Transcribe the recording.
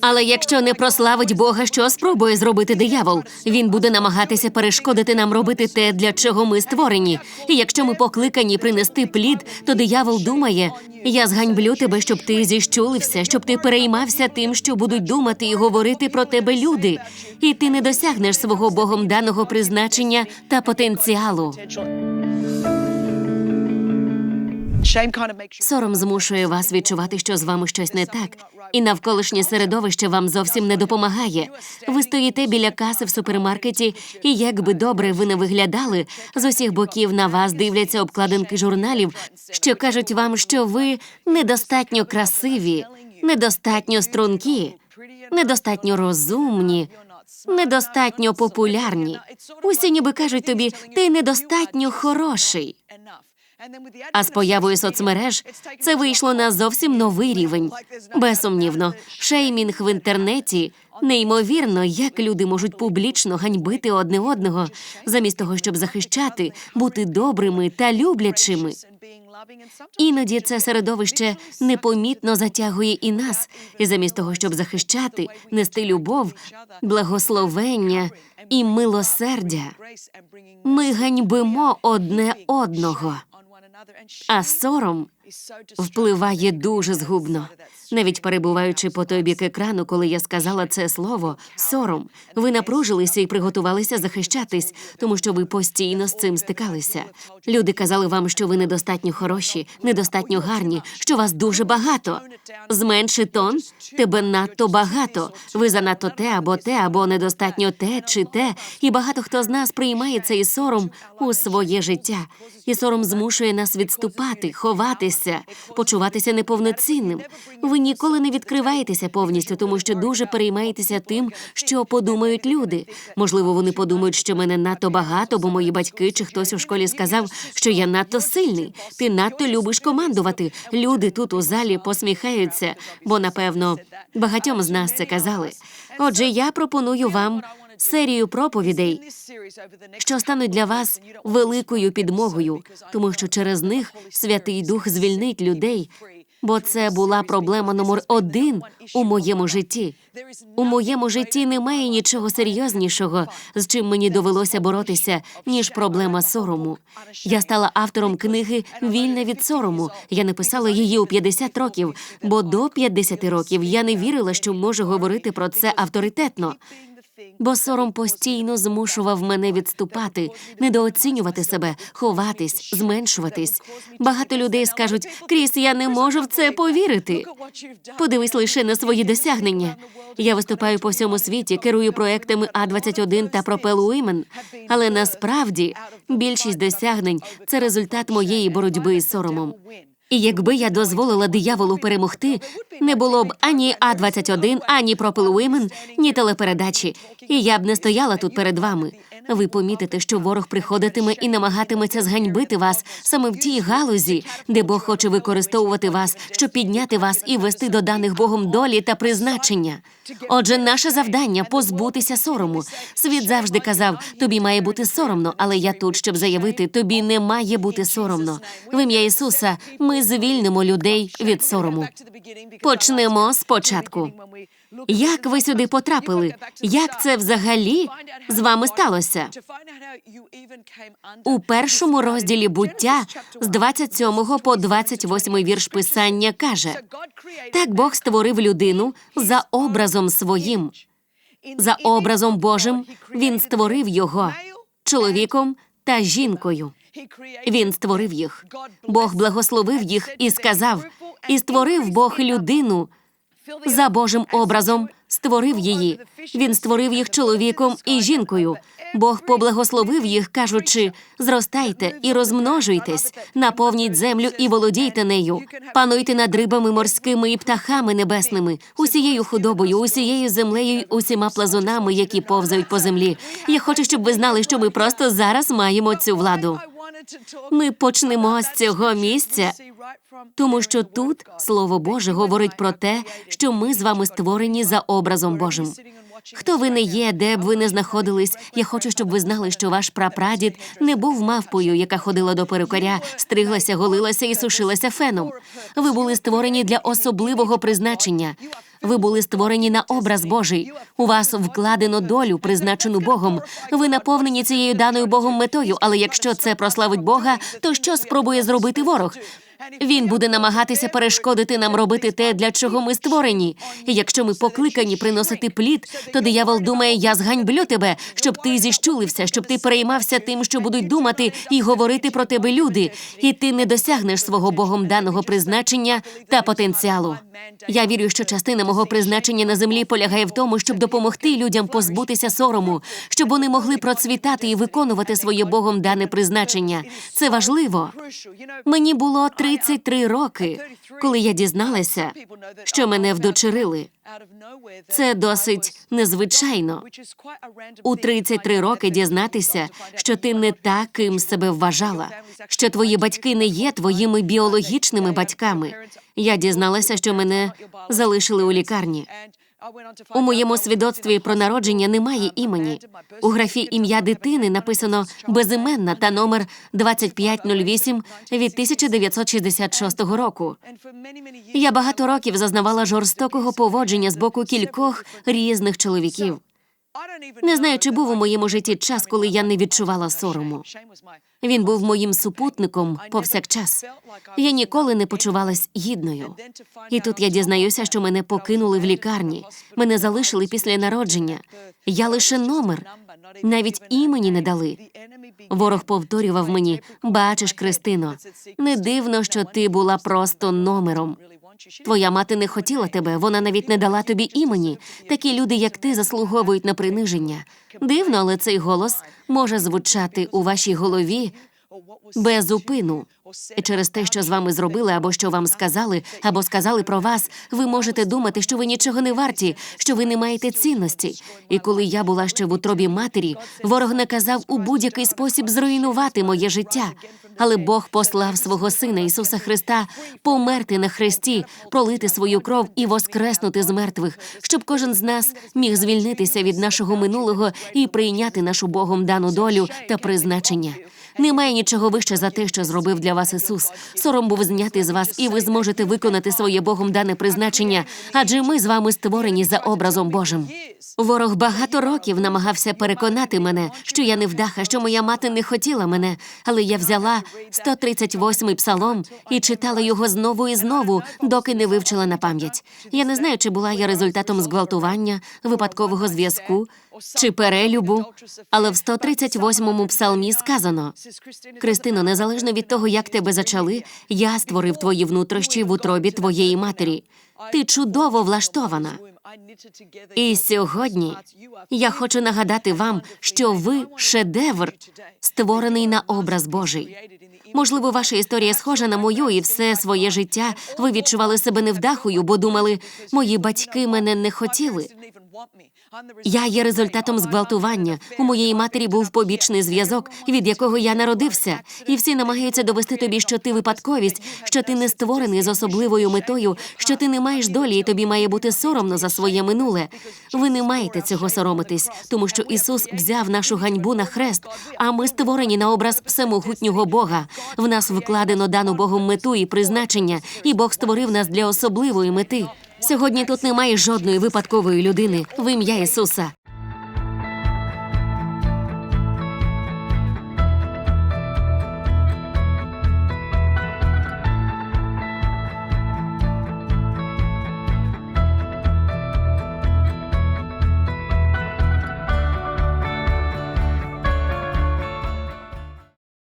Але якщо не прославить Бога, що спробує зробити диявол? Він буде намагатися перешкодити нам робити те, для чого ми створені. І якщо ми покликані принести плід, то диявол думає: я зганьблю тебе, щоб ти зіщулився, щоб ти переймався тим, що будуть думати і говорити про тебе люди. І ти не досягнеш свого Богом даного призначення та потенціалу. Сором змушує вас відчувати, що з вами щось не так, і навколишнє середовище вам зовсім не допомагає. Ви стоїте біля каси в супермаркеті, і як би добре ви не виглядали, з усіх боків на вас дивляться обкладинки журналів, що кажуть вам, що ви недостатньо красиві, недостатньо стрункі, недостатньо розумні. Недостатньо популярні. Усі ніби кажуть тобі, ти недостатньо хороший. А з появою соцмереж це вийшло на зовсім новий рівень. Безсумнівно, шеймінг в інтернеті неймовірно, як люди можуть публічно ганьбити одне одного, замість того, щоб захищати, бути добрими та люблячими. Іноді це середовище непомітно затягує і нас, і замість того, щоб захищати, нести любов, благословення і милосердя, ми ганьбимо одне одного. А сором впливає дуже згубно. Навіть перебуваючи по той бік екрану, коли я сказала це слово сором, ви напружилися і приготувалися захищатись, тому що ви постійно з цим стикалися. Люди казали вам, що ви недостатньо хороші, недостатньо гарні, що вас дуже багато. Зменши тон, тебе надто багато. Ви занадто те або те, або недостатньо те чи те. І багато хто з нас приймає цей сором у своє життя. І сором змушує нас відступати, ховатися, почуватися неповноцінним. Ви ніколи не відкриваєтеся повністю, тому що дуже переймаєтеся тим, що подумають люди. Можливо, вони подумають, що мене надто багато, бо мої батьки чи хтось у школі сказав, що я надто сильний. Ти надто любиш командувати. Люди тут у залі посміхаються, бо напевно багатьом з нас це казали. Отже, я пропоную вам серію проповідей, що стануть для вас великою підмогою, тому що через них Святий Дух звільнить людей. Бо це була проблема номер один у моєму житті. У моєму житті немає нічого серйознішого, з чим мені довелося боротися, ніж проблема сорому. Я стала автором книги Вільна від сорому. Я написала її у 50 років, бо до 50 років я не вірила, що можу говорити про це авторитетно. Бо сором постійно змушував мене відступати, недооцінювати себе, ховатись, зменшуватись. Багато людей скажуть: Кріс, я не можу в це повірити. Подивись лише на свої досягнення. Я виступаю по всьому світі, керую проектами А 21 та Propel Women, але насправді більшість досягнень це результат моєї боротьби із соромом. І якби я дозволила дияволу перемогти, не було б ані А 21 ані Пропил Women, ні телепередачі, і я б не стояла тут перед вами. Ви помітите, що ворог приходитиме і намагатиметься зганьбити вас саме в тій галузі, де Бог хоче використовувати вас, щоб підняти вас і вести до даних Богом долі та призначення. Отже, наше завдання позбутися сорому. Світ завжди казав, тобі має бути соромно, але я тут, щоб заявити, тобі не має бути соромно. В ім'я Ісуса ми звільнимо людей від сорому. Почнемо спочатку. Як ви сюди потрапили? Як це взагалі з вами сталося? У першому розділі буття з 27 по 28 вірш писання каже: так Бог створив людину за образом своїм, за образом Божим він створив його чоловіком та жінкою. Він створив їх. Бог благословив їх і сказав: і створив Бог людину за Божим образом, створив її. Він створив їх чоловіком і жінкою. Бог поблагословив їх, кажучи: зростайте і розмножуйтесь, наповніть землю і володійте нею, пануйте над рибами морськими і птахами небесними, усією худобою, усією землею, й усіма плазунами, які повзають по землі. Я хочу, щоб ви знали, що ми просто зараз маємо цю владу. Ми почнемо з цього місця, тому що тут Слово Боже говорить про те, що ми з вами створені за образом Божим. Хто ви не є, де б ви не знаходились, я хочу, щоб ви знали, що ваш прапрадід не був мавпою, яка ходила до перукаря, стриглася, голилася і сушилася феном. Ви були створені для особливого призначення. Ви були створені на образ Божий. У вас вкладено долю, призначену Богом. Ви наповнені цією даною Богом метою. Але якщо це прославить Бога, то що спробує зробити ворог? Він буде намагатися перешкодити нам робити те, для чого ми створені. І якщо ми покликані приносити плід, то диявол думає, я зганьблю тебе, щоб ти зіщулився, щоб ти переймався тим, що будуть думати і говорити про тебе люди, і ти не досягнеш свого Богом даного призначення та потенціалу. Я вірю, що частина мого призначення на землі полягає в тому, щоб допомогти людям позбутися сорому, щоб вони могли процвітати і виконувати своє Богом дане призначення. Це важливо. Мені було 33 роки, коли я дізналася, що мене вдочерили. Це досить незвичайно. У 33 роки дізнатися, що ти не та, ким себе вважала, що твої батьки не є твоїми біологічними батьками. Я дізналася, що мене залишили у лікарні. У моєму свідоцтві про народження немає імені. У графі ім'я дитини написано безіменна та номер 2508 від 1966 року. Я багато років зазнавала жорстокого поводження з боку кількох різних чоловіків. Не знаю, чи був у моєму житті час, коли я не відчувала сорому. Він був моїм супутником повсякчас. Я ніколи не почувалась гідною. І тут я дізнаюся, що мене покинули в лікарні. Мене залишили після народження. Я лише номер, навіть імені не дали. Ворог повторював мені: бачиш, Кристино, не дивно, що ти була просто номером. Твоя мати не хотіла тебе, вона навіть не дала тобі імені. Такі люди, як ти, заслуговують на приниження. Дивно, але цей голос може звучати у вашій голові без упину. Через те, що з вами зробили, або що вам сказали, або сказали про вас, ви можете думати, що ви нічого не варті, що ви не маєте цінності. І коли я була ще в утробі матері, ворог наказав у будь-який спосіб зруйнувати моє життя. Але Бог послав свого сина Ісуса Христа померти на хресті, пролити свою кров і воскреснути з мертвих, щоб кожен з нас міг звільнитися від нашого минулого і прийняти нашу Богом дану долю та призначення. Немає нічого вище за те, що зробив для вас Ісус. Сором був знятий з вас, і ви зможете виконати своє Богом дане призначення, адже ми з вами створені за образом Божим. Ворог багато років намагався переконати мене, що я не вдаха, що моя мати не хотіла мене, але я взяла 138-й псалом і читала його знову і знову, доки не вивчила на пам'ять. Я не знаю, чи була я результатом зґвалтування, випадкового зв'язку чи перелюбу, але в 138-му псалмі сказано: Кристино, незалежно від того, як тебе зачали, я створив твої внутрішні в утробі твоєї матері. Ти чудово влаштована. І сьогодні я хочу нагадати вам, що ви шедевр, створений на образ Божий. Можливо, ваша історія схожа на мою, і все своє життя ви відчували себе невдахою, бо думали, мої батьки мене не хотіли. Я є результатом зґвалтування. У моєї матері був побічний зв'язок, від якого я народився, і всі намагаються довести тобі, що ти випадковість, що ти не створений з особливою метою, що ти не маєш долі, і тобі має бути соромно за своє минуле. Ви не маєте цього соромитись, тому що Ісус взяв нашу ганьбу на хрест, а ми створені на образ всемогутнього Бога. В нас вкладено дану Богом мету і призначення, і Бог створив нас для особливої мети. Сьогодні тут немає жодної випадкової людини в ім'я Ісуса.